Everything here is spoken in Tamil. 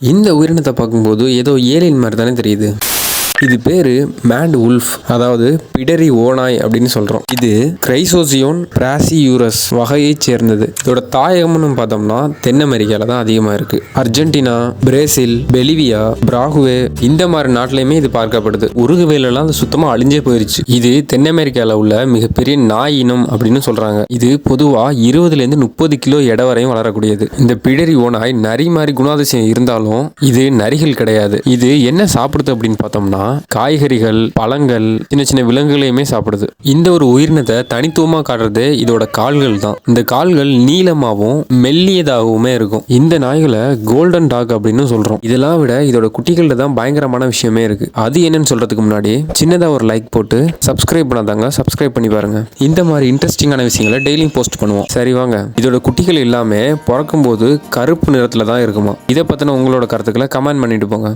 இந்த உயிரினத்தை பார்க்கும்போது ஏதோ ஏலியன் மாதிரி தானே தெரியுது. இது பேரு மேண்ட் உல்ஃப் அதாவது பிடரி ஓனாய் அப்படின்னு சொல்றோம். இது கிரைசோசியோன் பிராசியூரஸ் வகையைச் சேர்ந்தது. இதோட தாயகம்னு பார்த்தோம்னா தென் அமெரிக்கால தான் அதிகமாக இருக்கு. அர்ஜென்டினா பிரேசில் பெலிவியா பிராகுவே இந்த மாதிரி நாட்டிலையுமே இது பார்க்கப்படுது. உருகுவேலெல்லாம் அது சுத்தமாக அழிஞ்சே போயிருச்சு. இது தென் அமெரிக்காவில் உள்ள மிகப்பெரிய நாய் இனம் அப்படின்னு சொல்றாங்க. இது பொதுவாக இருபதுலேருந்து முப்பது கிலோ எடை வரையும் வளரக்கூடியது. இந்த பிடரி ஓனாய் நரி மாதிரி குணாதிசயம் இருந்தாலும் இது நரிகள் கிடையாது. இது என்ன சாப்பிடுது அப்படின்னு பார்த்தோம்னா காய்கறிகள் பழங்கள் சின்ன சின்ன விலங்குகளையுமே சாப்பிடுது. இந்த ஒரு உயிரினத்தை தனித்துவமாக காட்டுறது இதோட கால்கள் தான். இந்த கால்கள் நீளமாகவும் மெல்லியதாகவுமே இருக்கும். இந்த நாய்களை கோல்டன் டாக் அப்படின்னு சொல்கிறோம் இதெல்லாம் விட இதோட குட்டிகள்ல தான் பயங்கரமான விஷயமே இருக்கு. அது என்னன்னு சொல்றதுக்கு முன்னாடி சின்னதாக ஒரு லைக் போட்டு சப்ஸ்கிரைப் பண்ணாதாங்க சப்ஸ்கிரைப் பண்ணி பாருங்க. இந்த மாதிரி இன்ட்ரெஸ்டிங்கான விஷயங்களை டெய்லியும் போஸ்ட் பண்ணுவோம். சரி வாங்க. இதோட குட்டிகள் எல்லாமே பிறக்கும்போது கருப்பு நிறத்தில் தான் இருக்குமா? இதை பற்றின உங்களோட கருத்துக்களை கமெண்ட் பண்ணிட்டு போங்க.